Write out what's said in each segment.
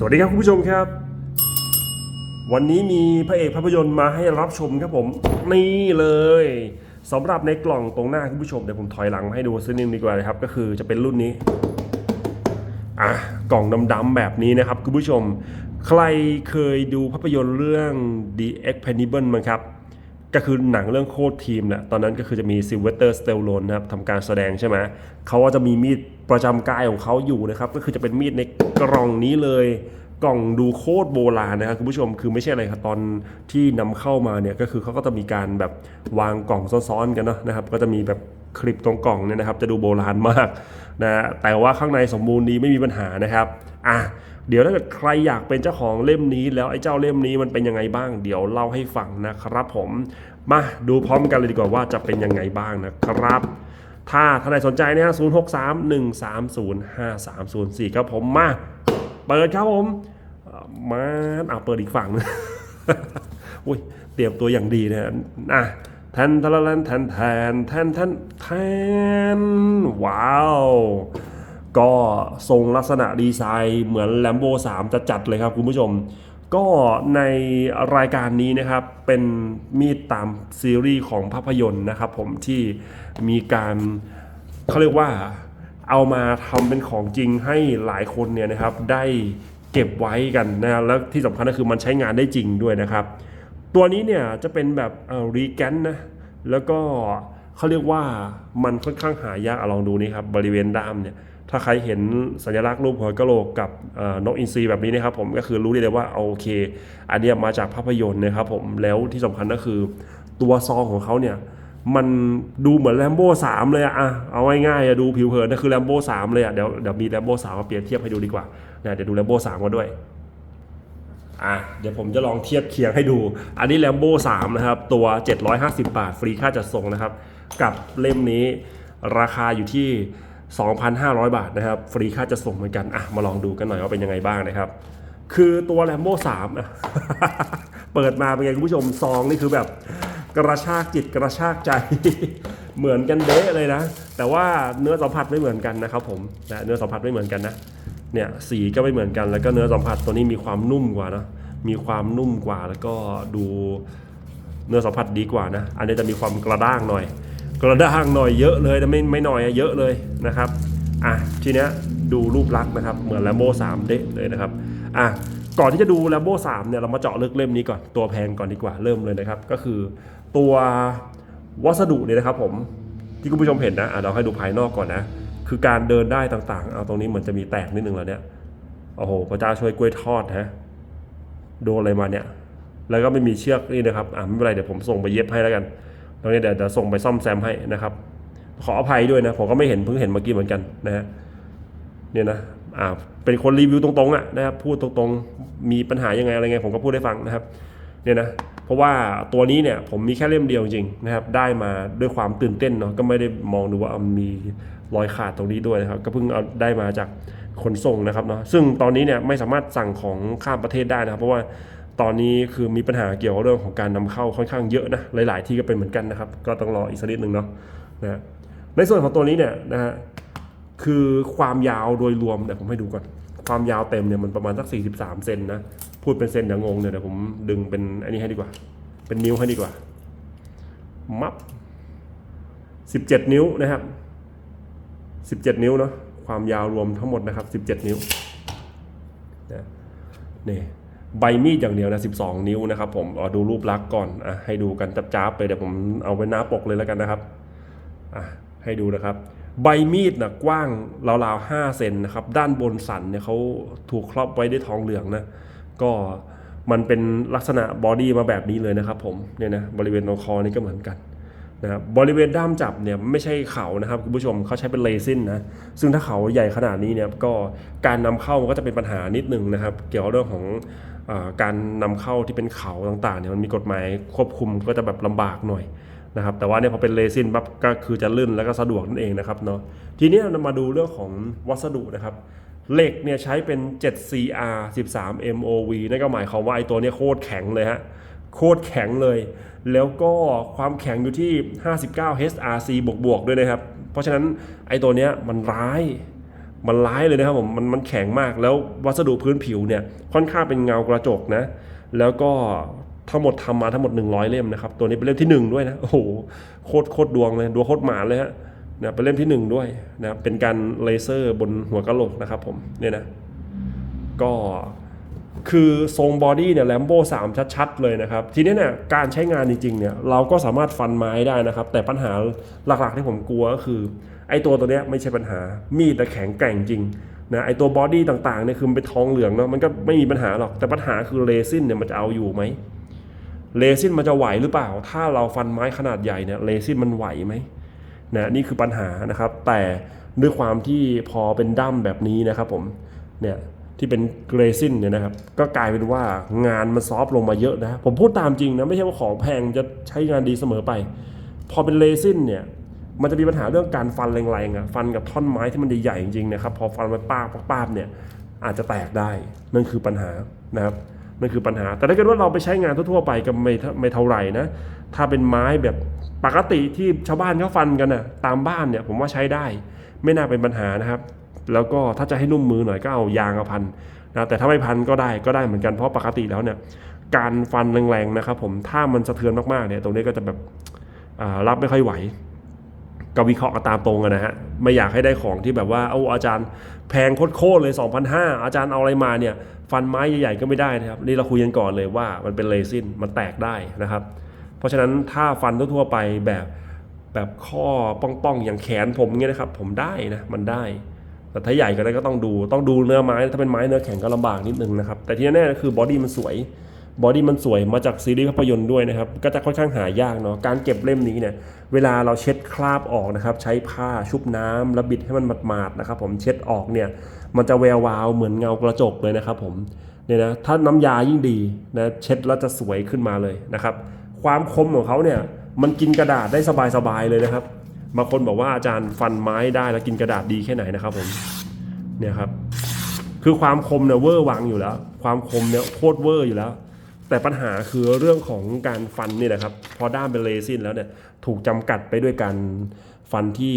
สวัสดีครับคุณผู้ชมครับ วันนี้มีพระเอกภาพยนตร์มาให้รับชมครับผม นี่เลยสำหรับในกล่องตรงหน้าคุณผู้ชมเดี๋ยวผมถอยหลังมาให้ดูสักนิดดีกว่านะครับ ก็คือจะเป็นรุ่นนี้อะกล่องดำๆแบบนี้นะครับคุณผู้ชม ใครเคยดูภาพยนตร์เรื่อง The Expendables มั้งครับก็คือหนังเรื่องโคตรทีมแหละตอนนั้นก็คือจะมีซิลเวสเตอร์สเตลโลนนะครับทำการแสดงใช่ไหมเขาก็จะมีมีด ประจำกายของเขาอยู่นะครับก็คือจะเป็นมีดในกล่องนี้เลย กล่องดูโคตรโบราณนะครับคุณผู้ชมคือไม่ใช่อะไรครับตอนที่นำเข้ามาเนี่ยก็คือเขาก็จะมีการแบบวางกล่องซ้อนๆกันเนาะนะครับ ก็จะมีแบบคลิปตรงกล่องเนี่ยนะครับ จะดูโบราณมากนะแต่ว่าข้างในสมบูรณ์ดีไม่มีปัญหานะครับอะเดี๋ยวถ้าเกิดใครอยากเป็นเจ้าของเล่มนี้ แล้วไอ้เจ้าเล่มนี้มันเป็นยังไงบ้าง เดี๋ยวเล่าให้ฟังนะครับผมมาดูพร้อมกันเลยดีกว่าว่าจะเป็นยังไงบ้างนะครับ ถ้าท่านใดสนใจนะฮะ0 6 3 1 3 0 5 3 0 4ครับผมมาเปิดครับผมมาเอาเปิดอีกฝั่งหนึงอุ้ยเตรียมตัวอย่างดีนะฮะอะแทนทะละแลนแทนแทนแทนแทนแทนว้าว ก็ทรงลักษณะดีไซน์เหมือนแลมโบ3จะจัดเลยครับคุณผู้ชม ก็ในรายการนี้นะครับเป็นมีดตามซีรีส์ของภาพยนตร์นะครับผมที่มีการเขาเรียกว่าเอามาทำเป็นของจริงให้หลายคนเนี่ยนะครับได้เก็บไว้กันนะแล้วที่สำคัญก็คือมันใช้งานได้จริงด้วยนะครับ ตัวนี้เนี่ยจะเป็นแบบรีแกนนะแล้วก็เขาเรียกว่ามันค่อนข้างหายากอลองดูนี่ครับบริเวณด้ามเนี่ย ถ้าใครเห็นสัญลักษณ์รูปหัวกะโหลกกับนกอินทรีแบบนี้นะครับผมก็คือรู้ได้เลยว่าโอเค อันนี้มาจากภาพยนตร์นะครับผมแล้วที่สำคัญก็คือ ตัวซองของเขาเนี่ยมันดูเหมือนแลมโบ้สามเลยอะอะเอาง่ายๆอะดูผิวเผินนะคือแลมโบ้สามเลยอะเดี๋ยวเดี๋ยวมีแลมโบ้สามมาเปรียบเทียบให้ดูดีกว่านะเดี๋ยวดูแลมโบ้สามมาด้วยอะเดี๋ยวผมจะลองเทียบเคียงให้ดู อันนี้ Lambo 3นะครับ ตัว 750 บาท ฟรีค่าจัดส่งนะครับ กับเล่มนี้ราคาอยู่ที่ 2,500 บาทนะครับ ฟรีค่าจัดส่งเหมือนกันอะมาลองดูกันหน่อยว่าเป็นยังไงบ้างนะครับ คือตัว Lambo 3นะเปิดมาเป็นไงคุณผู้ชมซองนี่คือแบบกระชากจิตกระชากใจเหมือนกันเดะเลยนะ แต่ว่าเนื้อสัมผัสไม่เหมือนกันนะครับผมนะเนื้อสัมผัสไม่เหมือนกันนะเนี่ยสีก็ไม่เหมือนกันแล้วก็เนื้อสัมผัสตัวนี้มีความนุ่มกว่านะมีความนุ่มกว่าแล้วก็ดูเนื้อสัมผัสดีกว่านะ อันนี้จะมีความกระด้างหน่อย กระด้างหน่อยเยอะเลยนะไม่ไม่หน่อยอะเยอะเลยนะครับอะทีเนี้ยดูรูปลักษณ์นะครับเหมือนแลมโบ3เดะเลยนะครับอะก่อนที่จะดูแลมโบ3เนี่ยเรามาเจาะลึกเล่มนี้ก่อนตัวแพงก่อนดีกว่าเริ่มเลยนะครับ ก็คือตัววัสดุเนี่ยนะครับผมที่คุณผู้ชมเห็นนะอะเราให้ดูภายนอกก่อนนะคือการเดินได้ต่างๆ เอาตรงนี้เหมือนจะมีแตกนิดนึงแล้วเนี่ยโอ้โหพระเจ้าช่วยกล้วยทอดฮะโดนอะไรมาเนี่ยแล้วก็ไม่มีเชือกนี่นะครับอะไม่เป็นไรเดี๋ยวผมส่งไปเย็บให้แล้วกัน ตรงนี้เดี๋ยวเดี๋ยวส่งไปซ่อมแซมให้นะครับ ขออภัยด้วยนะ ผมก็ไม่เห็นเพิ่งเห็นเมื่อกี้เหมือนกันนะฮะเนี่ยนะอ่าเป็นคนรีวิวตรงๆอะนะครับพูดตรงๆมีปัญหายังไงอะไรไงผมก็พูดให้ฟังนะครับเนี่ยนะเพราะว่าตัวนี้เนี่ยผมมีแค่เล่มเดียวจริงนะครับได้มาด้วยความตื่นเต้นเนาะก็ไม่ได้มองดูว่ามันมีรอยขาดตรงนี้ด้วยนะครับก็เพิ่งเอาได้มาจากขนส่งนะครับเนาะซึ่งตอนนี้เนี่ยไม่สามารถสั่งของข้ามประเทศได้นะครับ เพราะว่า ตอนนี้คือมีปัญหาเกี่ยวกับเรื่องของการนำเข้าค่อนข้างเยอะนะหลาย ๆ ที่ก็เป็นเหมือนกันนะครับ ก็ต้องรออีกสักนิดหนึ่งเนาะนะในส่วนของตัวนี้เนี่ยนะฮะคือความยาวโดยรวมเดี๋ยวผมให้ดูก่อน ความยาวเต็มเนี่ยมันประมาณสัก 43 เซนนะพูดเป็นเซนเดี๋ยวงงเดี๋ยเดี๋ยวผมดึงเป็นอันนี้ให้ดีกว่า เป็นนิ้วให้ดีกว่ามับ17 นิ้วนะครับ 17 นิ้วเนาะความยาวรวมทั้งหมดนะครับ 17 นิ้วนะนี่ ใบมีดอย่างเดียวนะ12 นิ้วนะครับผมเอาดูรูปลักษณ์ก่อนอะให้ดูกันจับๆไปเดี๋ยวผมเอาไว้หน้าปกเลยแล้วกันนะครับอะให้ดูนะครับ ใบมีดนะกว้างราวๆ5เซนนะครับ ด้านบนสันเนี่ยเขาถูกครอบไว้ด้วยทองเหลืองนะก็มันเป็นลักษณะบอดี้มาแบบนี้เลยนะครับผมเนี่ยนะบริเวณตรงคอนี่ก็เหมือนกัน นะครับบริเวณด้ามจับเนี่ยไม่ใช่เขานะครับคุณผู้ชมเขาใช้เป็นเลซินนะซึ่งถ้าเขาใหญ่ขนาดนี้เนี่ยก็การนำเข้ามันก็จะเป็นปัญหานิดหนึ่งนะครับ เกี่ยวกับเรื่องของอการนำเข้าที่เป็นเขาต่างๆเนี่ยมันมีกฎหมายควบคุมก็จะแบบลำบากหน่อยนะครับแต่ว่าเนี่ยพอเป็นเรซินปั๊บก็คือจะลื่นแล้วก็สะดวกนั่นเองนะครับเนาะทีนี้เรามาดูเรื่องของวัสดุนะครับเหล็กเนี่ยใช้เป็น 7CR 13 MOV นั่นก็หมายความว่าไอ้ตัวนี้โคตรแข็งเลยฮะ โคตรแข็งเลย แล้วก็ความแข็งอยู่ที่ 59 HRC บวกบวกๆด้วยนะครับ เพราะฉะนั้นไอ้ตัวเนี้ยมันร้าย มันร้ายเลยนะครับผม มันมันแข็งมาก แล้ววัสดุพื้นผิวเนี่ยค่อนข้างเป็นเงากระจกนะ แล้วก็ทั้งหมดทำมาทั้งหมด 100 เล่มนะครับ ตัวนี้เป็นเล่มที่ 1 ด้วยนะ โอ้โห โคตรโคตรดวงเลย ดวงโคตรหมาเลยฮะนะเป็นเล่มที่ 1 ด้วยนะ เป็นการเลเซอร์บนหัวกะโหลกนะครับผม เนี่ยนะ ก็ คือทรงบอดี้เนี่ยแลมโบ3ชัดๆ เลยนะครับ ทีนี้เนี่ยการใช้งานจริงๆเนี่ยเราก็สามารถฟันไม้ได้นะครับ แต่ปัญหาหลักๆที่ผมกลัวก็คือไอ้ตัวตัวเนี้ยไม่ใช่ปัญหามีดแต่แข็งแกร่งจริงนะไอ้ตัวบอดี้ต่างๆเนี่ยคือมันเป็นทองเหลืองเนาะมันก็ไม่มีปัญหาหรอกแต่ปัญหาคือเรซินเนี่ยมันจะเอาอยู่ไหมเรซินมันจะไหวหรือเปล่า ถ้าเราฟันไม้ขนาดใหญ่เนี่ยเรซินมันไหวไหมนะนี่คือปัญหานะครับ แต่ด้วยความที่พอเป็นดั้มแบบนี้นะครับผมเนี่ย ที่เป็นเกรซินเนี่ยนะครับ ก็กลายเป็นว่างานมันซอฟต์ลงมาเยอะนะ ผมพูดตามจริงนะ ไม่ใช่ว่าของแพงจะใช้งานดีเสมอไป พอเป็นเรซินเนี่ย มันจะมีปัญหาเรื่องการฟันแรงๆอะฟันกับท่อนไม้ที่มันใหญ่ๆจริงๆนะครับ พอฟันไปป้าบป้าบเนี่ยอาจจะแตกได้ นั่นคือปัญหานะครับนั่นคือปัญหา แต่ถ้าเกิดว่าเราไปใช้งานทั่วๆไปก็ไม่ไม่เท่าไหร่นะ ถ้าเป็นไม้แบบปกติที่ชาวบ้านเขาฟันกันน่ะตามบ้านเนี่ยผมว่าใช้ได้ ไม่น่าเป็นปัญหานะครับ แล้วก็ถ้าจะให้นุ่มมือหน่อยก็เอายางเอาพันนะแต่ถ้าไม่พันก็ได้ก็ได้เหมือนกันเพราะปกติแล้วเนี่ยการฟันแรงๆนะครับผมถ้ามันสะเทือนมากๆเนี่ยตรงนี้ก็จะแบบรับไม่ค่อยไหวก็วิเคราะห์ตามตรงกันนะฮะไม่อยากให้ได้ของที่แบบว่าเอาอาจารย์แพงโคตรๆเลย 2,500 อาจารย์เอาอะไรมาเนี่ยฟันไม้ใหญ่ๆก็ไม่ได้นะครับนี่เราคุยกันก่อนเลยว่ามันเป็นเรซินมันแตกได้นะครับ เพราะฉะนั้นถ้าฟันทั่วๆไปแบบแบบข้อป้องๆอย่างแขนผมเงี้ยนะครับ ผมได้นะมันได้ แต่ถ้าใหญ่ก็ได้ก็ต้องดูต้องดูเนื้อไม้ถ้าเป็นไม้เนื้อแข็งก็ลำบากนิดนึงนะครับแต่ที่แน่ๆคือบอดี้มันสวยบอดี้มันสวยมาจากซีรีส์ภาพยนตร์ด้วยนะครับก็จะค่อนข้างหายากเนาะการเก็บเล่มนี้เนี่ยเวลาเราเช็ดคราบออกนะครับใช้ผ้าชุบน้ำแล้วบิดให้มันหมาดๆนะครับผมเช็ดออกเนี่ยมันจะแวววาวเหมือนเงากระจกเลยนะครับผมเนี่ยนะถ้าน้ำยายิ่งดีนะเช็ดแล้วจะสวยขึ้นมาเลยนะครับความคมของเขาเนี่ยมันกินกระดาษได้สบายๆเลยนะครับ บางคนบอกว่าอาจารย์ฟันไม้ได้แล้วกินกระดาษดีแค่ไหนนะครับผมเนี่ยครับคือความคมเนี่ยเวอร์วังอยู่แล้ว ความคมเนี่ยโคตรเวอร์อยู่แล้ว แต่ปัญหาคือเรื่องของการฟันนี่แหละครับพอด้ามเป็นเรซินแล้วเนี่ยถูกจำกัดไปด้วยการฟันที่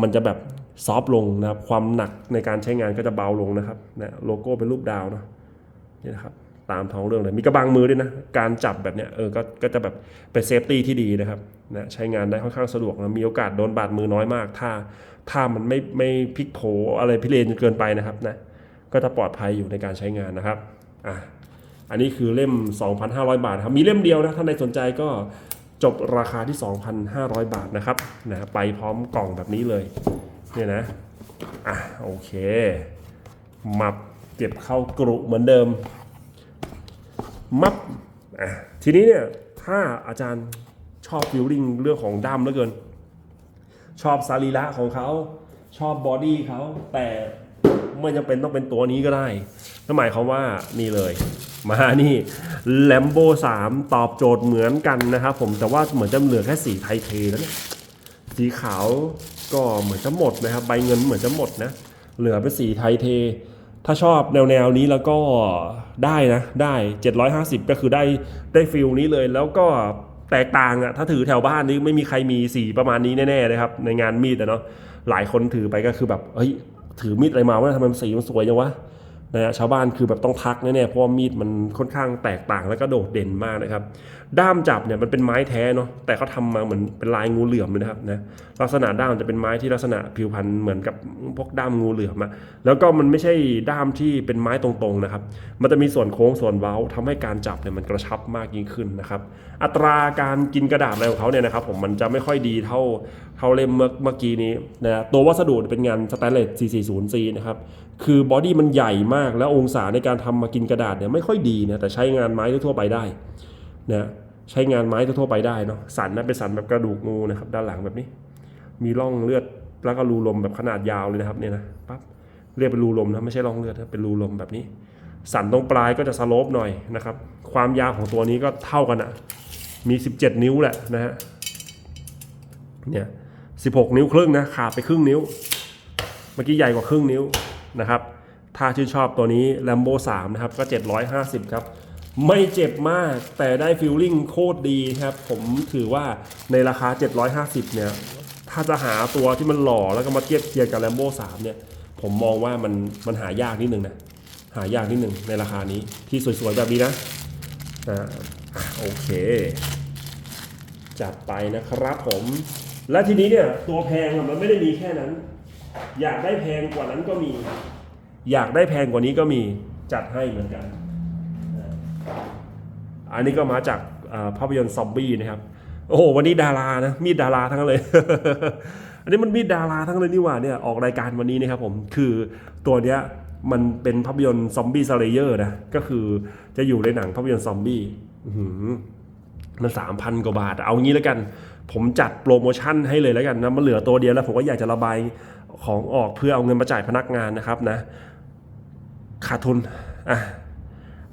มันจะแบบซอฟต์ลงนะครับความหนักในการใช้งานก็จะเบาลงนะครับนะโลโก้เป็นรูปดาวเนาะนี่นะครับ ตามท้องเรื่องเลย มีกระบังมือด้วยนะ การจับแบบเนี้ยเออก็ก็จะแบบเป็นเซฟตี้ที่ดีนะครับนะใช้งานได้ค่อนข้างสะดวกนะมีโอกาสโดนบาดมือน้อยมาก ถ้าถ้ามันไม่ไม่พลิกโผอะไรพิเรนจนเกินไปนะครับนะก็จะปลอดภัยอยู่ในการใช้งานนะครับอะอันนี้คือเล่ม 2,500 บาทครับมีเล่มเดียวนะถ้าใครสนใจก็จบราคาที่ 2,500 บาทนะครับนะไปพร้อมกล่องแบบนี้เลยเนี่ยนะอะโอเค มับเก็บเข้ากรุเหมือนเดิม มับทีนี้เนี่ยถ้าอาจารย์ชอบฟิลลิ่งเรื่องของด้ามเหลือเกิน ชอบสรีระของเขาชอบบอดี้เขาแต่ไม่จำเป็นต้องเป็นตัวนี้ก็ได้นั่นหมายความว่านี่เลย มานี่แลมโบ3 ตอบโจทย์เหมือนกันนะครับผมแต่ว่าเหมือนจะเหลือแค่สีไทเทแล้วเนี่ยสีขาวก็เหมือนจะหมดนะครับ ใบเงินเหมือนจะหมดนะ เหลือเป็นสีไทเท ถ้าชอบแนวแนวๆนี้แล้วก็ ได้นะได้ 750 ก็คือได้ได้ฟิลนี้เลยแล้วก็แตกต่างอะถ้าถือแถวบ้านนี้ไม่มีใครมีสีประมาณนี้แน่ๆเลยครับ ในงานมีดอะเนาะหลายคนถือไปก็คือแบบเฮ้ยถือมีดอะไรมาวะทำไมสีมันสวยจังวะ นะฮะชาวบ้านคือแบบต้องทักแน่ๆเพราะว่ามีดมันค่อนข้างแตกต่างแล้วก็โดดเด่นมากนะครับ ด้ามจับเนี่ยมันเป็นไม้แท้เนาะแต่เขาทำมาเหมือนเป็นลายงูเหลือมเลยนะครับนะลักษณะด้ามจะเป็นไม้ที่ลักษณะผิวพรรณเหมือนกับพวกด้ามงูเหลือมอะแล้วก็มันไม่ใช่ด้ามที่เป็นไม้ตรงๆนะครับ มันจะมีส่วนโค้งส่วนเว้าทำให้การจับเนี่ยมันกระชับมากยิ่งขึ้นนะครับ อัตราการกินกระดาษอะไรของเขาเนี่ยนะครับ ผมมันจะไม่ค่อยดีเท่าเท่าเล่มเมื่อเมื่อกี้นี้นะตัววัสดุเป็นงานสแตนเลส 440C นะครับคือบอดี้มันใหญ่มากแล้วองศาในการทำมากินกระดาษเนี่ยไม่ค่อยดีนะแต่ใช้งานไม้ทั่วไปได้นะใช้งานไม้ทั่วไปได้เนาะสันนะเป็นสันแบบกระดูกงูนะครับด้านหลังแบบนี้ มีร่องเลือดแล้วก็รูลมแบบขนาดยาวเลยนะครับเนี่ยนะปั๊บเรียกเป็นรูลมนะไม่ใช่ร่องเลือดนะเป็นรูลมแบบนี้ สันตรงปลายก็จะสโลปหน่อยนะครับความยาวของตัวนี้ก็เท่ากันอะมี 17 นิ้วแหละนะฮะเนี่ย16 นิ้วครึ่งนะขาดไปครึ่งนิ้ว เมื่อกี้ใหญ่กว่าครึ่งนิ้ว นะครับ ถ้าชื่นชอบตัวนี้ Lambo 3 นะครับ ก็ 750 ครับ ไม่เจ็บมากแต่ได้ฟิลลิ่งโคตรดีครับ ผมถือว่าในราคา 750 เนี่ย ถ้าจะหาตัวที่มันหล่อแล้วก็มาเทียบเคียงกับ Lambo 3 เนี่ย ผมมองว่ามันมันหายากนิดนึงนะ หายากนิดนึงในราคานี้ที่สวยๆแบบนี้นะอ่าโอเคจัดไปนะครับผม และทีนี้เนี่ยตัวแพงอะมันไม่ได้มีแค่นั้น อยากได้แพงกว่านั้นก็มี อยากได้แพงกว่านี้ก็มีจัดให้เหมือนกัน อันนี้ก็มาจากภาพยนตร์ซอมบี้นะครับ โอ้โหวันนี้ดารานะมีดดาราทั้งเลย อันนี้มันมีดาราทั้งเลยนี่หว่าเนี่ยออกรายการวันนี้นะครับผมคือตัวเนี้ยมันเป็นภาพยนตร์ซอมบี้สเลเยอร์นะก็คือจะอยู่ในหนังภาพยนตร์ซอมบี้หืมันสามพันกว่าบาท เอางี้แล้วกัน ผมจัดโปรโมชั่นให้เลยแล้วกันนะมันเหลือตัวเดียวแล้วผมก็อยากจะระบาย ของออกเพื่อเอาเงินมาจ่ายพนักงานนะครับนะขาดทุนอะ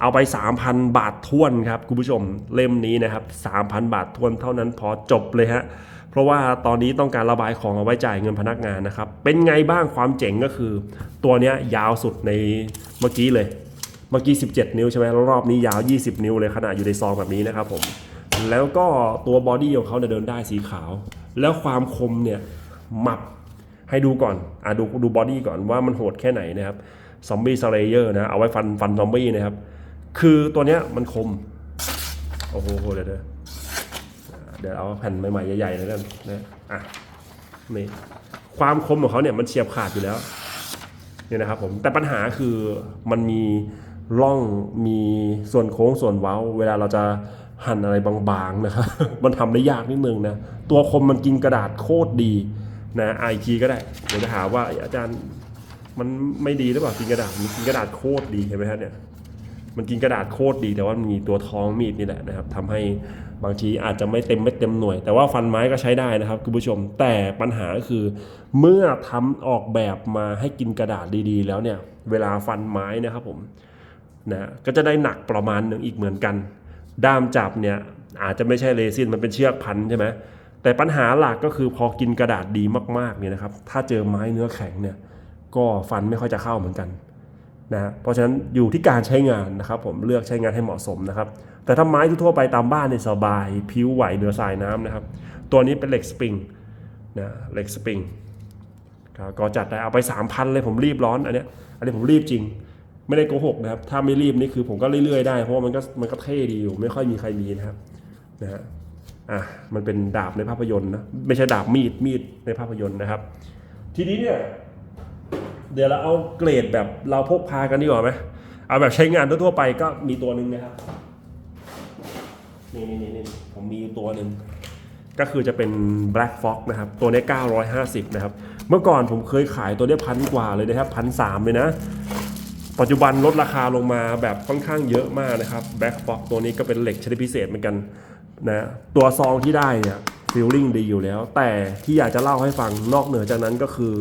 เอาไป 3,000 บาททวนครับคุณผู้ชมเล่มนี้นะครับ 3,000 บาททวนเท่านั้นพอจบเลยฮะเพราะว่าตอนนี้ต้องการระบายของเอาไว้จ่ายเงินพนักงานนะครับ เป็นไงบ้างความเจ๋งก็คือ ตัวเนี้ยยาวสุดในเมื่อกี้เลย เมื่อกี้ 17 นิ้วใช่ไหมแล้วรอบนี้ยาว 20 นิ้วเลยขนาดอยู่ในซองแบบนี้นะครับผมแล้วก็ตัวบอดี้ของเขาเนี่ยเดินได้สีขาว แล้วความคมเนี่ยหมับ ให้ดูก่อนอะดูดูบอดี้ก่อนว่ามันโหดแค่ไหนนะครับซอมบี้สเลเยอร์นะเอาไว้ฟันฟันซอมบี้นะครับ คือตัวเนี้ยมันคม โอ้โหเดี๋ยวเดี๋ยวเดี๋ยวเอาแผ่นใหม่ๆใหญ่ๆเลยกันนะอะนี่ความคมของเขาเนี่ยมันเฉียบขาดอยู่แล้วเนี่ยนะครับผมแต่ปัญหาคือมันมีร่องมีส่วนโค้งส่วนเว้า เวลาเราจะหั่นอะไรบางๆนะครับมันทำได้ยากนิดนึงนะตัวคมมันกินกระดาษโคตรดี นะไอทีก็ได้เดี๋ยวจะหาว่าอาจารย์มันไม่ดีหรือเปล่ากินกระดาษมันกินกระดาษโคตรดีเห็นไหมฮะเนี่ยมันกินกระดาษโคตรดีแต่ว่ามันมีตัวท้องมีดนี่แหละนะครับทำให้บางทีอาจจะไม่เต็มไม่เต็มหน่วย แต่ว่าฟันไม้ก็ใช้ได้นะครับคุณผู้ชมแต่ปัญหาก็คือ เมื่อทำออกแบบมาให้กินกระดาษดีๆ แล้วเนี่ยเวลาฟันไม้นะครับผมนะก็จะได้หนักประมาณหนึ่งอีกเหมือนกัน ด้ามจับเนี่ยอาจจะไม่ใช่เรซินมันเป็นเชือกพันใช่ไหม แต่ปัญหาหลักก็คือพอกินกระดาษดีมากๆเนี่ยนะครับ ถ้าเจอไม้เนื้อแข็งเนี่ยก็ฟันไม่ค่อยจะเข้าเหมือนกันนะฮะเพราะฉะนั้นอยู่ที่การใช้งานนะครับ ผมเลือกใช้งานให้เหมาะสมนะครับ แต่ถ้าไม้ทั่วไปตามบ้านเนี่ยสบายผิวไหวเหนือสายน้ำนะครับ ตัวนี้เป็นเหล็กสปริงนะเหล็กสปริงก็จัดได้เอาไป 3,000 เลยผมรีบร้อนอันเนี้ยอันนี้ผมรีบจริง ไม่ได้โกหกนะครับ ถ้าไม่รีบนี่คือผมก็เรื่อยๆได้เพราะว่ามันก็มันก็เท่ดีอยู่ ไม่ค่อยมีใครมีนะครับนะฮะ อะมันเป็นดาบในภาพยนตร์นะไม่ใช่ดาบมีดมีดในภาพยนตร์นะครับ ทีนี้เนี่ยเดี๋ยวเราเอาเกรดแบบเราพกพากันดีกว่าไหมเอาแบบใช้งานทั่วๆไปก็มีตัวหนึ่งนะครับนี่นี่นี่ผมมีตัวหนึ่งก็คือจะเป็น Black Fox นะครับ ตัวนี้ 950 นะครับ เมื่อก่อนผมเคยขายตัวนี้พันกว่าเลยนะครับพันสามเลยนะ ปัจจุบันลดราคาลงมาแบบค่อนข้างเยอะมากนะครับ Black Fox ตัวนี้ก็เป็นเหล็กชนิดพิเศษเหมือนกัน นะตัวซองที่ได้เนี่ยฟีลลิ่งดีอยู่แล้ว แต่ที่อยากจะเล่าให้ฟังนอกเหนือจากนั้นก็คือ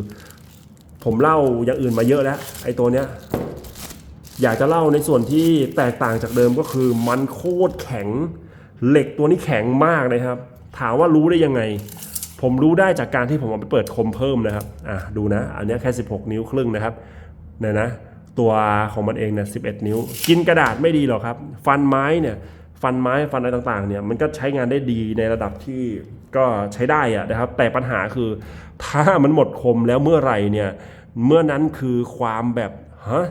ผมเล่าอย่างอื่นมาเยอะแล้ว ไอ้ตัวเนี้ยอยากจะเล่าในส่วนที่แตกต่างจากเดิมก็คือมันโคตรแข็ง เหล็กตัวนี้แข็งมากนะครับ ถามว่ารู้ได้ยังไง ผมรู้ได้จากการที่ผมเอาไปเปิดคมเพิ่มนะครับอะดูนะ อันนี้แค่ 16 นิ้วครึ่งนะครับเนี่ยนะตัวของมันเองเนี่ย11 นิ้ว กินกระดาษไม่ดีหรอกครับ ฟันไม้เนี่ย ฟันไม้ฟันอะไรต่างๆเนี่ยมันก็ใช้งานได้ดีในระดับที่ก็ใช้ได้อะนะครับ แต่ปัญหาคือถ้ามันหมดคมแล้วเมื่อไหร่เนี่ยเมื่อนั้นคือความแบบฮะ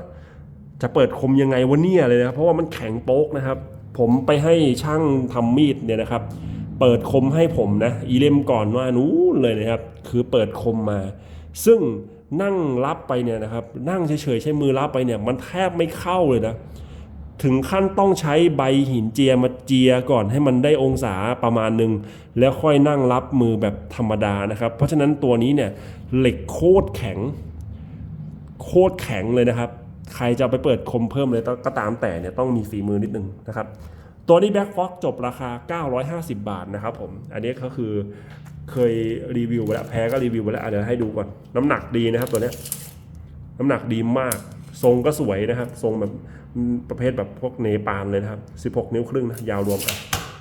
จะเปิดคมยังไงวะเนี่ยเลยนะครับเพราะว่ามันแข็งโป๊กนะครับ ผมไปให้ช่างทำมีดเนี่ยนะครับ เปิดคมให้ผมนะอีเล่มก่อนว่านู้นเลยนะครับ คือเปิดคมมา ซึ่งนั่งรับไปเนี่ยนะครับ นั่งเฉยๆใช้มือรับไปเนี่ย มันแทบไม่เข้าเลยนะ ถึงขั้นต้องใช้ใบหินเจียมาเจียก่อนให้มันได้องศาประมาณหนึ่งแล้วค่อยนั่งรับมือแบบธรรมดานะครับ เพราะฉะนั้นตัวนี้เนี่ยเหล็กโคตรแข็ง โคตรแข็งเลยนะครับ ใครจะไปเปิดคมเพิ่มเลยก็ตามแต่เนี่ยต้องมีฝีมือนิดนึงนะครับ ตัวนี้แบ็คฟ็อกจบราคา 950 บาทนะครับผม อันนี้ก็คือเคยรีวิวไปแล้วแพ้ก็รีวิวไปแล้วเดี๋ยวให้ดูก่อน น้ำหนักดีนะครับตัวนี้น้ำหนักดีมาก ทรงก็สวยนะครับ ทรงแบบ ประเภทแบบพวกเนปาลเลยนะครับ 16 นิ้วครึ่งนะ ยาวรวมอะ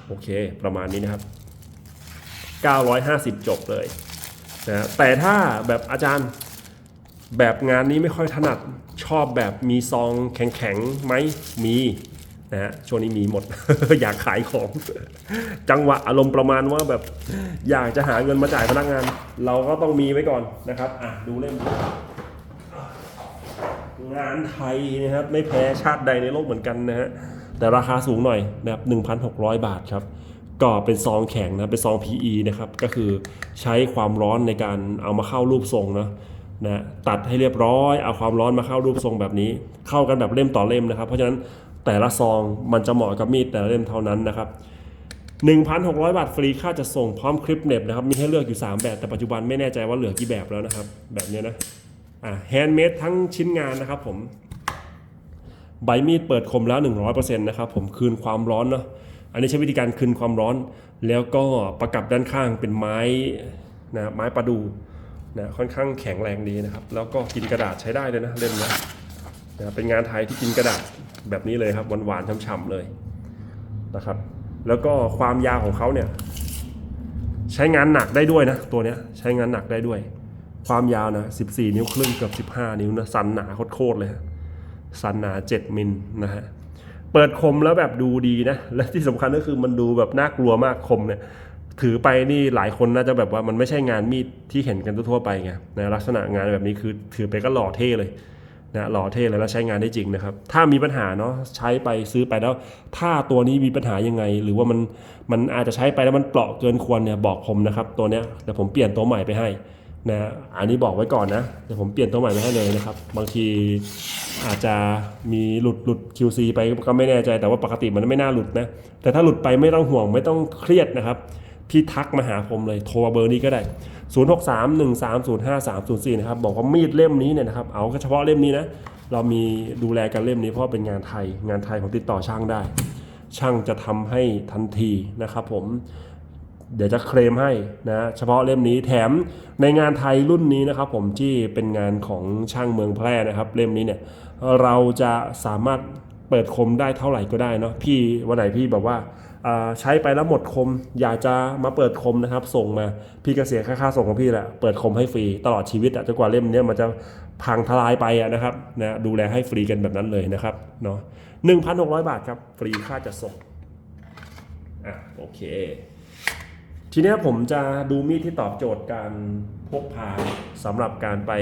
โอเค ประมาณนี้นะครับ 950 จบเลยนะแต่ถ้าแบบอาจารย์แบบงานนี้ไม่ค่อยถนัดชอบแบบมีซองแข็งๆไหมมีนะฮะช่วงนี้มีหมด อยากขายของ จังหวะอารมณ์ประมาณว่าแบบอยากจะหาเงินมาจ่ายพนักงาน เราก็ต้องมีไว้ก่อนนะครับอะดูเล่ม งานไทยนะครับไม่แพ้ชาติใดในโลกเหมือนกันนะฮะแต่ราคาสูงหน่อยนะครับ1,600 บาทครับก็เป็นซองแข็งนะเป็นซอง PE นะครับก็คือใช้ความร้อนในการเอามาเข้ารูปทรงเนาะนะตัดให้เรียบร้อยเอาความร้อนมาเข้ารูปทรงแบบนี้ เข้ากันแบบเล่มต่อเล่มนะครับ เพราะฉะนั้นแต่ละซองมันจะเหมาะกับมีดแต่ละเล่มเท่านั้นนะครับ1,600 บาทฟรีค่าจะส่งพร้อมคลิปเน็บนะครับ มีให้เลือกอยู่ 3 แบบ แต่ปัจจุบันไม่แน่ใจว่าเหลือกี่แบบแล้วนะครับ แบบเนี้ยนะ แฮนด์เมดทั้งชิ้นงานนะครับผม ใบมีดเปิดคมแล้ว 100%นะครับผมคืนความร้อนเนาะอันนี้ใช้วิธีการคืนความร้อน แล้วก็ประกับด้านข้างเป็นไม้นะไม้ประดูนะค่อนข้างแข็งแรงดีนะครับ แล้วก็กินกระดาษใช้ได้เลยนะเล่มนะนะเป็นงานไทยที่กินกระดาษแบบนี้เลยครับหวานๆฉ่ำๆเลยนะครับ แล้วก็ความยาวของเขาเนี่ยใช้งานหนักได้ด้วยนะตัวเนี้ยใช้งานหนักได้ด้วย ความยาวนะ 14 นิ้วครึ่งเกือบ 15 นิ้วนะ สันหนาโคตรเลย สันหนา 7 มิลนะฮะ เปิดคมแล้วแบบดูดีนะ และที่สำคัญก็คือมันดูแบบน่ากลัวมากคมเนี่ย ถือไปนี่หลายคนน่าจะแบบว่ามันไม่ใช่งานมีดที่เห็นกันทั่วไปไงนะลักษณะงานแบบนี้คือถือไปก็หล่อเท่เลยนะหล่อเท่เลยแล้วใช้งานได้จริงนะครับ ถ้ามีปัญหาเนาะใช้ไปซื้อไปแล้ว ถ้าตัวนี้มีปัญหายังไง หรือว่ามันมันอาจจะใช้ไปแล้วมันเปราะเกินควรเนี่ยบอกผมนะครับตัวเนี้ยเดี๋ยวผมเปลี่ยนตัวใหม่ไปให้ นะอันนี้บอกไว้ก่อนนะเดี๋ยวผมเปลี่ยนตัวใหม่ไปให้เลยนะครับ บางทีอาจจะมีหลุดหลุด QC ไปก็ไม่แน่ใจ แต่ว่าปกติมันไม่น่าหลุดนะ แต่ถ้าหลุดไปไม่ต้องห่วงไม่ต้องเครียดนะครับ พี่ทักมาหาผมเลยโทรเบอร์นี้ก็ได้ 0631305304 นะครับ บอกว่ามีดเล่มนี้เนี่ยนะครับ เอาเฉพาะเล่มนี้นะ เรามีดูแลกันเล่มนี้เพราะเป็นงานไทย งานไทยผมติดต่อช่างได้ ช่างจะทำให้ทันทีนะครับผม เดี๋ยวจะเคลมให้นะเฉพาะเล่มนี้แถมในงานไทยรุ่นนี้นะครับผมที่เป็นงานของช่างเมืองแพร่นะครับเล่มนี้เนี่ยเราจะสามารถเปิดคมได้เท่าไหร่ก็ได้เนาะพี่วันไหนพี่แบบว่าใช้ไปแล้วหมดคม อยากจะมาเปิดคมนะครับ ส่งมาพี่ก็เสียค่าค่าส่งของพี่แหละเปิดคมให้ฟรีตลอดชีวิตอะจนกว่าเล่มนี้มันจะพังทลายไปอะนะครับนะดูแลให้ฟรีกันแบบนั้นเลยนะครับเนาะหนึ่งพันหกร้อยบาทครับ ฟรีค่าจัดส่งอะโอเค ทีนี้ผมจะดูมีดที่ตอบโจทย์การพกพาสำหรับการไป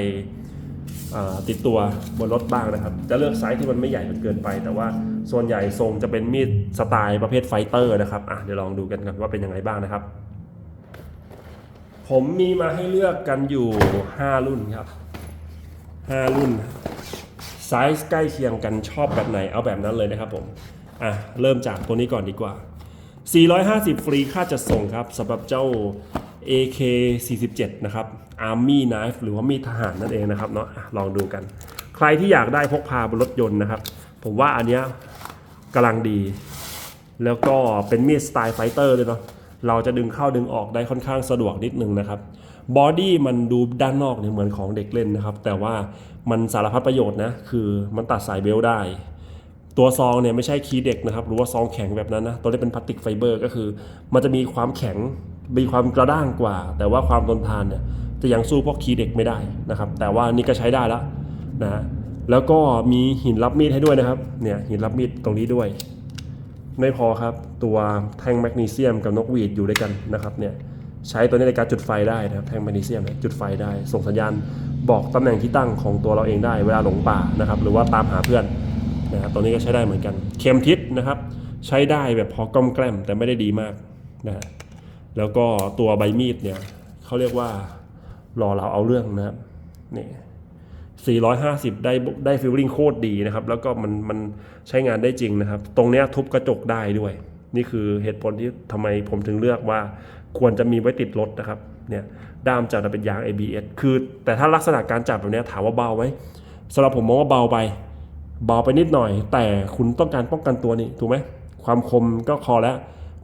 ติดตัวบนรถบ้างนะครับ จะเลือกไซส์ที่มันไม่ใหญ่จนเกินไป แต่ว่าส่วนใหญ่ทรงจะเป็นมีดสไตล์ประเภทไฟเตอร์นะครับอะเดี๋ยวลองดูกันกันว่าเป็นยังไงบ้างนะครับ ผมมีมาให้เลือกกันอยู่ 5 รุ่นครับ 5 รุ่นไซส์ใกล้เคียงกันชอบแบบไหนเอาแบบนั้นเลยนะครับผมอะเริ่มจากตัวนี้ก่อนดีกว่า 450 ฟรีค่าจัดส่งครับสำหรับเจ้า AK 47นะครับ Army Knife หรือว่ามีดทหารนั่นเองนะครับเนาะลองดูกัน ใครที่อยากได้พกพาบนรถยนต์นะครับ ผมว่าอันเนี้ยกำลังดี แล้วก็เป็นมีดสไตล์ไฟเตอร์ด้วยเนาะเราจะดึงเข้าดึงออกได้ค่อนข้างสะดวกนิดนึงนะครับบอดี้มันดูด้านนอกเนี่ยเหมือนของเด็กเล่นนะครับ แต่ว่ามันสารพัดประโยชน์นะ คือมันตัดสายเบลต์ได้ ตัวซองเนี่ยไม่ใช่คีเด็กนะครับหรือว่าซองแข็งแบบนั้นนะตัวนี้เป็นพลาสติกไฟเบอร์ก็คือ มันจะมีความแข็งมีความกระด้างกว่า แต่ว่าความทนทานเนี่ยจะยังสู้พวกคีเด็กไม่ได้นะครับ แต่ว่านี่ก็ใช้ได้แล้วนะแล้วก็มีหินรับมีดให้ด้วยนะครับเนี่ยหินรับมีดตรงนี้ด้วย ไม่พอครับตัวแท่งแมกนีเซียมกับนกหวีดอยู่ด้วยกันนะครับเนี่ยใช้ตัวนี้ในการจุดไฟได้นะครับแท่งแมกนีเซียมจุดไฟได้ ส่งสัญญาณบอกตำแหน่งที่ตั้งของตัวเราเองได้เวลาหลงป่านะครับหรือว่าตามหาเพื่อน นะครับตัวนี้ก็ใช้ได้เหมือนกัน เข็มทิศนะครับ ใช้ได้แบบพอกล้อมแกล้มแต่ไม่ได้ดีมากนะฮะแล้วก็ตัวใบมีดเนี่ยเขาเรียกว่าหล่อเราเอาเรื่องนะครับนี่450 ได้ได้ฟิลลิ่งโคตรดีนะครับ แล้วก็มันมันใช้งานได้จริงนะครับ ตรงเนี้ยทุบกระจกได้ด้วย นี่คือเหตุผลที่ทำไมผมถึงเลือกว่าควรจะมีไว้ติดรถนะครับเนี่ยด้ามจับจะเป็นยาง ABS คือ แต่ถ้าลักษณะการจับแบบเนี้ยถามว่าเบาไหมสำหรับผมมองว่าเบาไป เบาไปนิดหน่อย แต่คุณต้องการป้องกันตัวนี่ถูกไหมความคมก็พอแล้ว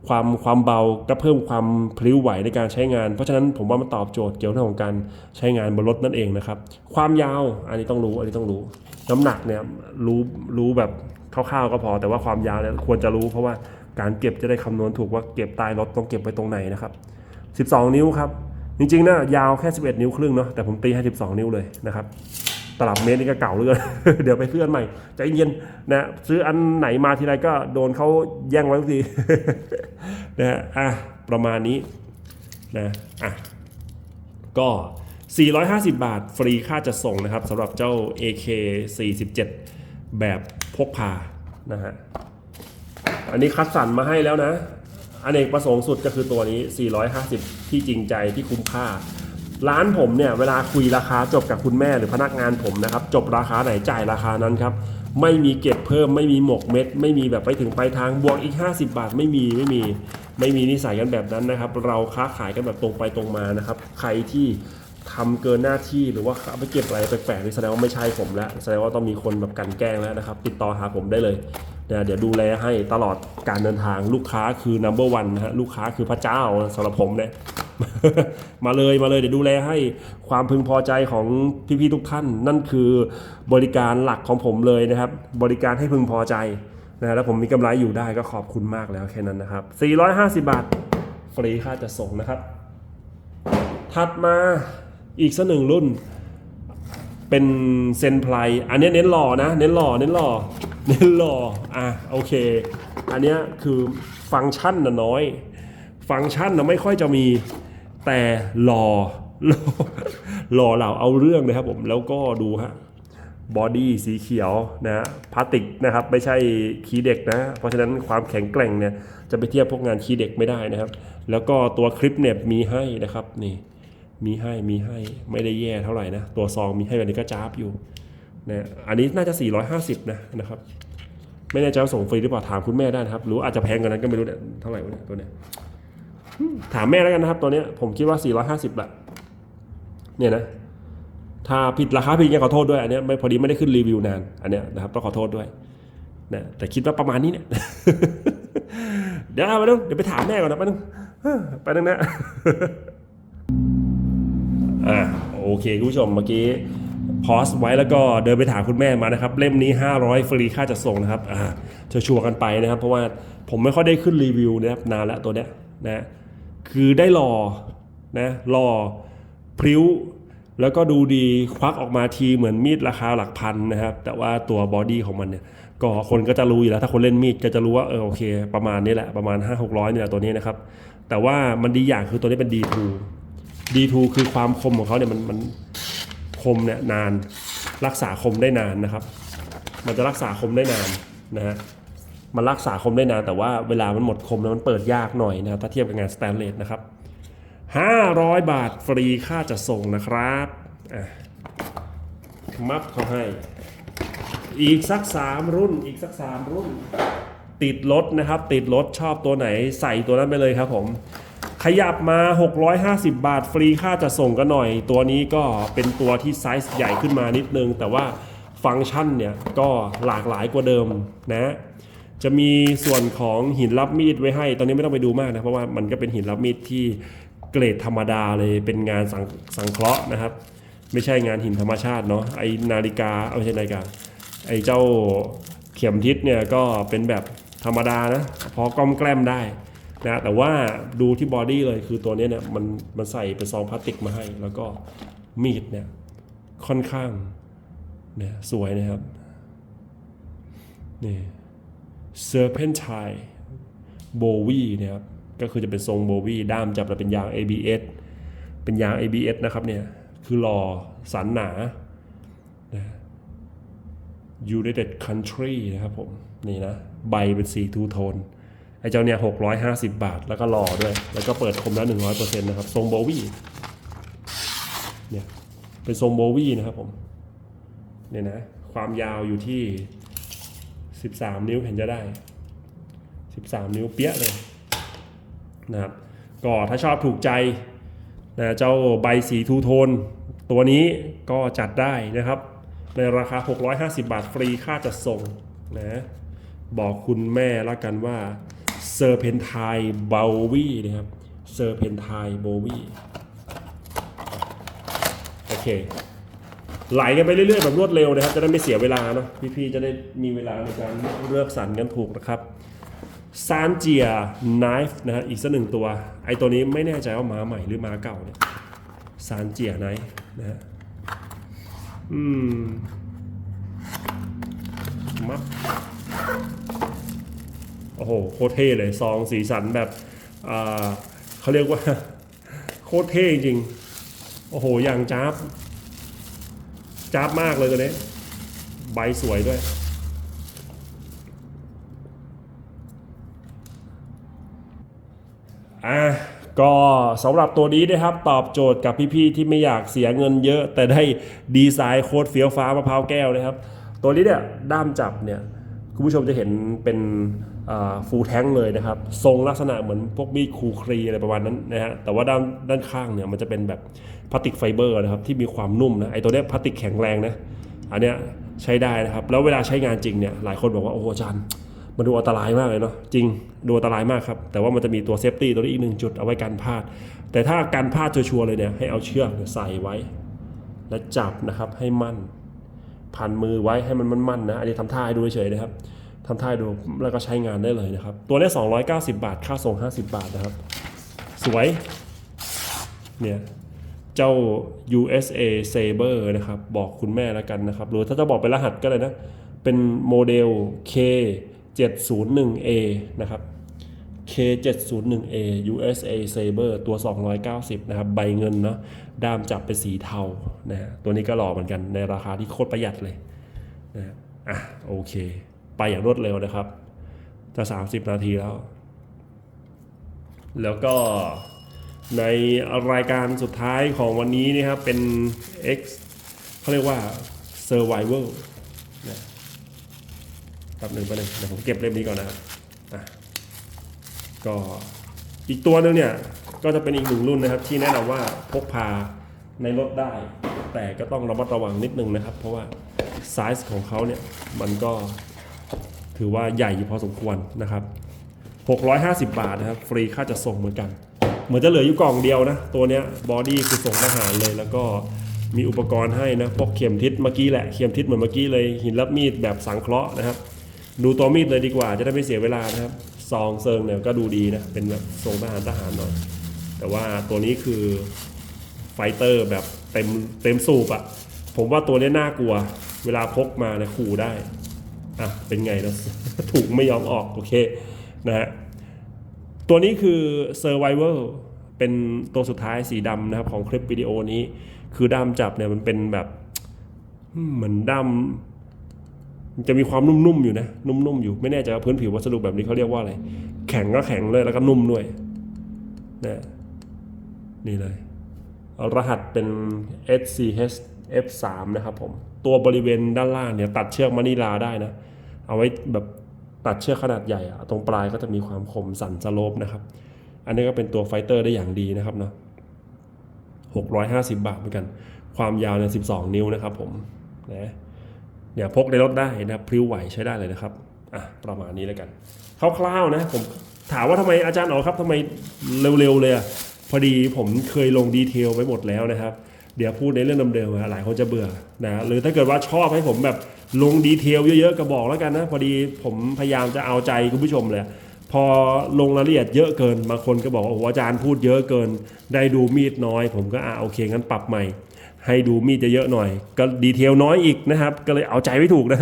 ความความเบาก็เพิ่มความพลิ้วไหวในการใช้งาน เพราะฉะนั้นผมว่ามันตอบโจทย์เกี่ยวกับเรื่องของการใช้งานบนรถนั่นเองนะครับ ความยาวอันนี้ต้องรู้อันนี้ต้องรู้ น้ำหนักเนี่ยรู้รู้แบบคร่าวๆก็พอ แต่ว่าความยาวเนี่ยควรจะรู้ เพราะว่าการเก็บจะได้คำนวณถูกว่าเก็บใต้รถต้องเก็บไว้ตรงไหนนะครับ 12 นิ้วครับจริงๆนะยาวแค่ 11 นิ้วครึ่งเนาะแต่ผมตีให้ 12 นิ้วเลยนะครับ ตลับเมตรนี่ก็เก่าเลือเกินเดี๋ยวไปซื้ออันใหม่ใจเย็นนะซื้ออันไหนมาทีไรก็โดนเขาแย่งไว้ทุกทีนะฮะอะประมาณนี้นะอะก็ 450 บาทฟรีค่าจัดส่งนะครับสำหรับเจ้า AK 47 แบบพกพานะฮะอันนี้คัดสรรมาให้แล้วนะอนเนกประสงค์สุดก็คือตัวนี้ 450 ที่จริงใจที่คุ้มค่า ร้านผมเนี่ยเวลาคุยราคาจบกับคุณแม่หรือพนักงานผมนะครับจบราคาไหนจ่ายราคานั้นครับไม่มีเก็บเพิ่มไม่มีหมกเม็ด ไม่มีแบบไปถึงปลายทางบวกอีก 50 บาทไม่มีไม่มี ไม่มีนิสัยกันแบบนั้นนะครับ เราค้าขายกันแบบตรงไปตรงมานะครับ ใครที่ทำเกินหน้าที่หรือว่าเอาไปเก็บอะไรแปลกๆนี่แสดงว่าไม่ใช่ผมแล้วแสดงว่าต้องมีคนแบบกันแกล้งแล้วนะครับ ติดต่อหาผมได้เลยนะเดี๋ยวดูแลให้ตลอดการเดินทางลูกค้าคือ number one นะฮะลูกค้าคือพระเจ้าสำหรับผมเนี่ย มาเลยมาเลยเดี๋ยวดูแลให้ความพึงพอใจของพี่ๆทุกท่าน นั่นคือบริการหลักของผมเลยนะครับ บริการให้พึงพอใจนะแล้วผมมีกำไรอยู่ได้ก็ขอบคุณมากแล้วแค่นั้นนะครับ 450 บาท ฟรีค่าจะส่งนะครับ ถัดมาอีกสักหนึ่งรุ่น เป็นเซนไพลอันนี้เน้นหล่อนะ เน้นหล่อเน้นหล่อเน้นหล่ออะโอเค อันนี้คือฟังก์ชันนะน้อย ฟังก์ชันนะไม่ค่อยจะมีแต่หล่อหล่อเหล่าเอาเรื่องเลยครับผมแล้วก็ดูฮะบอดี้สีเขียวนะพลาสติกนะครับไม่ใช่คีเด็กนะ เพราะฉะนั้นความแข็งแกร่งเนี่ยจะไปเทียบพวกงานคีเด็กไม่ได้นะครับ แล้วก็ตัวคลิปเนี่ยมีให้นะครับนี่มีให้มีให้ไม่ได้แย่เท่าไหร่นะตัวซองมีให้แบบนี้ก็จ้าบอยู่นะอันนี้น่าจะ 450 นะนะครับ ไม่แน่ใจว่าส่งฟรีหรือเปล่าถามคุณแม่ได้นะครับ หรืออาจจะแพงกว่านั้นก็ไม่รู้เนี่ยเท่าไหร่วะเนี่ยตัวเนี้ย ถามแม่แล้วกันนะครับตัวเนี้ยผมคิดว่า 450ละเนี่ยนะถ้าผิดราคาผิดเนี่ยขอโทษด้วยอันเนี้ยไม่พอดีไม่ได้ขึ้นรีวิวนานอันเนี้ยนะครับต้องขอโทษด้วยนะแต่คิดว่าประมาณนี้เนี่ยเดี๋ยวไปดูเดี๋ยวไปถามแม่ก่อนนะไปนึงไปนึงนะอ่าโอเคคุณผู้ชมเมื่อกี้พอสไว้แล้วก็เดินไปถามคุณแม่มานะครับ เล่มนี้ 500 ฟรีค่าจัดส่งนะครับอ่าชัวร์กันไปนะครับ เพราะว่าผมไม่ค่อยได้ขึ้นรีวิวนะครับนานแล้วตัวเนี้ยนะ คือได้รอนะรอพริ้ว แล้วก็ดูดีควักออกมาทีเหมือนมีดราคาหลักพันนะครับ แต่ว่าตัวบอดี้ของมันเนี่ยก็คนก็จะรู้อยู่แล้วถ้าคนเล่นมีดก็จะรู้ว่าเออโอเค ประมาณนี้แหละประมาณ 5 600เนี่ยแหละตัวนี้นะครับ แต่ว่ามันดีอย่างคือตัวนี้เป็น D2 D2 คือความคมของเขาเนี่ยมันมันคมเนี่ยนานรักษาคมได้นานนะครับ มันจะรักษาคมได้นานนะฮะ มันรักษาคมได้นานแต่ว่าเวลามันหมดคมแล้วมันเปิดยากหน่อยนะครับถ้าเทียบกับงานสแตนเลสนะครับ 500 บาทฟรีค่าจะส่งนะครับมัดเขาให้ อีกสัก 3 รุ่นอีกสัก 3 รุ่น ติดรถนะครับ ติดรถชอบตัวไหนใส่ตัวนั้นไปเลยครับผม ขยับมา 650 บาทฟรีค่าจะส่งกันหน่อย ตัวนี้ก็เป็นตัวที่ไซส์ใหญ่ขึ้นมานิดนึง แต่ว่าฟังก์ชันเนี่ยก็หลากหลายกว่าเดิมนะ จะมีส่วนของหินรับมีดไว้ให้ ตอนนี้ไม่ต้องไปดูมากนะ เพราะว่ามันก็เป็นหินรับมีดที่เกรดธรรมดาเลย เป็นงานสังสังเคราะห์นะครับ ไม่ใช่งานหินธรรมชาติเนาะ ไอนาฬิกา เอาไม่ใช่นาฬิกา ไอเจ้าเข็มทิศเนี่ยก็เป็นแบบธรรมดานะ พอก้อมแกล้มได้นะ แต่ว่าดูที่บอดี้เลยคือตัวนี้เนี่ยมันมันใส่เป็นซองพลาสติกมาให้ แล้วก็มีดเนี่ยค่อนข้างเนี่ยสวยนะครับนี่ Serpentine Bowie นะครับก็คือจะเป็นทรง Bowie ด้ามจับแล้วเป็นยาง ABS เป็นยาง ABS นะครับเนี่ยคือหล่อสันหนานะ United Country นะครับผมนี่นะใบเป็นสีทูโทนไอ้เจ้าเนี่ย650บาท แล้วก็หล่อด้วย แล้วก็เปิดคมแล้ว100%นะครับ ทรงโบวี่เนี่ยเป็นทรงโบวี่นะครับผมเนี่ยนะความยาวอยู่ที่ 13 นิ้วเห็นจะได้ 13 นิ้วเปี้ยเลยนะครับก็ถ้าชอบถูกใจนะเจ้าใบสีทูโทน ตัวนี้ก็จัดได้นะครับ ในราคา 650 บาทฟรีค่าจัดส่งนะบอกคุณแม่ละกันว่าเซอร์เพนไทเบลวี่นะครับเซอร์เพนไทโบวี่โอเค ไหลกันไปเรื่อยๆแบบรวดเร็วนะครับ จะได้ไม่เสียเวลาเนาะพี่ๆจะได้มีเวลาในการเลือกสรรกันถูกนะครับซานเจียไนฟ์นะฮะอีกสักหนึ่งตัว ไอตัวนี้ไม่แน่ใจว่าม้าใหม่หรือม้าเก่าเนี่ยซานเจียไนฟ์นะฮะอืมมัดโอ้โหโคตรเท่เลยซองสีสันแบบอ่าเขาเรียกว่าโคตรเท่จริง โอ้โหอย่างจ้าบ จ้าบมากเลยตัวนี้ ใบสวยด้วย อะก็สำหรับตัวนี้นะครับตอบโจทย์กับพี่ๆที่ไม่อยากเสียเงินเยอะ แต่ได้ดีไซน์โคตรเฟี้ยวฟ้ามะพร้าวแก้วนะครับ ตัวนี้เนี่ยด้ามจับเนี่ยคุณผู้ชมจะเห็นเป็นฟูลแท้งเลยนะครับ ทรงลักษณะเหมือนพวกมีดคูครีอะไรประมาณนั้นนะฮะแต่ว่าด้านด้านข้างเนี่ยมันจะเป็นแบบ พลาสติกไฟเบอร์นะครับที่มีความนุ่มนะไอตัวเนี้ยพลาสติกแข็งแรงนะอันเนี้ยใช้ได้นะครับ แล้วเวลาใช้งานจริงเนี่ยหลายคนบอกว่าโอ้โหอาจารย์มันดูอันตรายมากเลยเนาะจริงดูอันตรายมากครับ แต่ว่ามันจะมีตัวเซฟตี้ตัวนี้อีกหนึ่งจุดเอาไว้กันพลาด แต่ถ้าการพลาดชัวร์เลยเนี่ยให้เอาเชือกใส่ไว้ และจับนะครับให้มั่นพันมือไว้ให้มันมั่นๆนะอันนี้ทำท่าให้ดูเฉยๆนะครับทำท่าให้ดูแล้วก็ใช้งานได้เลยนะครับ ตัวนี้290 บาท ค่าส่ง 50 บาทนะครับ สวยเนี่ย เจ้า USA Saber นะครับ บอกคุณแม่แล้วกันนะครับ หรือถ้าจะบอกเป็นรหัสก็เลยนะ เป็นโมเดล K 701A นะครับ K 701A USA Saber ตัว 290 นะครับ ใบเงินเนาะ ด้ามจับเป็นสีเทา นะฮะ ตัวนี้ก็หล่อเหมือนกัน ในราคาที่โคตรประหยัดเลย นะฮะอะ โอเค ไปอย่างรวดเร็วนะครับ จะ 30 นาทีแล้ว แล้วก็ ในรายการสุดท้ายของวันนี้นะครับ เป็น X เขาเรียกว่า Survival นะแป๊บหนึ่งแป๊บหนึ่งเดี๋ยวผมเก็บเล่มนี้ก่อนนะครับอะก็อีกตัวหนึงเนี่ย ก็จะเป็นอีกหนึ่งรุ่นนะครับ ที่แนะนำว่าพกพาในรถได้ แต่ก็ต้องระมัดระวังนิดนึงนะครับ เพราะว่าไซส์ของเขาเนี่ย มันก็ถือว่าใหญ่พอสมควรนะครับ 650 บาทนะครับ ฟรีค่าจะส่งเหมือนกัน มือนจะเหลืออยู่กล่องเดียวนะ ตัวเนี้ยบอดี้คือส่งทหารเลยแล้วก็มีอุปกรณ์ให้นะพวกเข็มทิศเมื่อกี้แหละเข็มทิศเหมือนเมื่อกี้เลยหินรับมีดแบบสังเคราะห์นะครับ ดูตัวมีดเลยดีกว่า จะได้ไม่เสียเวลานะครับซองเซิงเนี่ยก็ดูดีนะเป็นแบบทรงทหารทหารหน่อยแต่ว่าตัวนี้คือไฟเตอร์แบบเต็มเต็มสูบอะผมว่าตัวนี้น่ากลัว เวลาพกมาเนี่ยขู่ได้อะเป็นไงนะถูกไม่ยอมออกโอเคนะฮะ ตัวนี้คือ Survivor เป็นตัวสุดท้ายสีดำนะครับของคลิปวิดีโอนี้ คือด้ามจับเนี่ยมันเป็นแบบเหมือนด้ามจะมีความนุ่มๆอยู่นะ นุ่มๆอยู่ไม่แน่ใจว่าพื้นผิววัสดุแบบนี้เขาเรียกว่าอะไร แข็งก็แข็งเลยแล้วก็นุ่มด้วยนะนี่เลย รหัสเป็น SCH F3 นะครับผม ตัวบริเวณด้านล่างเนี่ยตัดเชือกมะนิลาได้นะ เอาไว้แบบ ตัดเชือกขนาดใหญ่อะตรงปลายก็จะมีความคมสั่นสโลปนะครับ อันนี้ก็เป็นตัวไฟเตอร์ได้อย่างดีนะครับเนาะ650 บาทเหมือนกัน ความยาวเนี่ย12 นิ้วนะครับผมนะเนี่ยพกในรถได้นะพริ้วไหวใช้ได้เลยนะครับอะประมาณนี้แล้วกันคร่าวๆนะผมถามว่าทำไมอาจารย์อ๋อครับทำไมเร็วๆเลยอะพอดีผมเคยลงดีเทลไว้หมดแล้วนะครับ เดี๋ยวพูดในเรื่องเดิมๆอะหลายคนจะเบื่อนะหรือถ้าเกิดว่าชอบให้ผมแบบลงดีเทลเยอะๆก็บอกแล้วกันนะ พอดีผมพยายามจะเอาใจคุณผู้ชมเลยพอลงรายละเอียดเยอะเกินบางคนก็บอกว่าโอ้โหอาจารย์พูดเยอะเกิน ได้ดูมีดน้อย ผมก็อ่าโอเคงั้นปรับใหม่ ให้ดูมีดจะเยอะหน่อย ก็ดีเทลน้อยอีกนะครับ ก็เลยเอาใจไม่ถูกนะ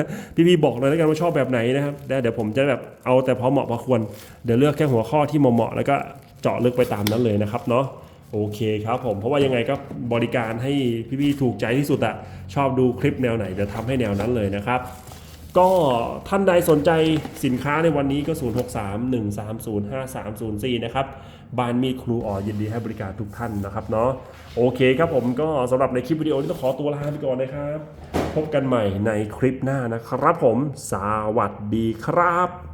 พี่ๆบอกเลยแล้วกันว่าชอบแบบไหนนะครับแล้เดี๋ยวผมจะแบบเอาแต่พอเหมาะพอควรเดี๋ยวเลือกแค่หัวข้อที่เหมาะๆแล้วก็เจาะลึกไปตามนั้นเลยนะครับเนาะ โอเคครับผม เพราะว่ายังไงก็บริการให้พี่ๆถูกใจที่สุดอะชอบดูคลิปแนวไหนเดี๋ยวทำให้แนวนั้นเลยนะครับก็ท่านใดสนใจสินค้าในวันนี้ก็ 0631305304 นะครับบานมีครูอ๋อยินดีให้บริการทุกท่านนะครับเนาะโอเคครับผมก็สำหรับในคลิปวิดีโอนี้ต้องขอตัวลาไปก่อนนะครับ พบกันใหม่ในคลิปหน้านะครับผม สวัสดีครับ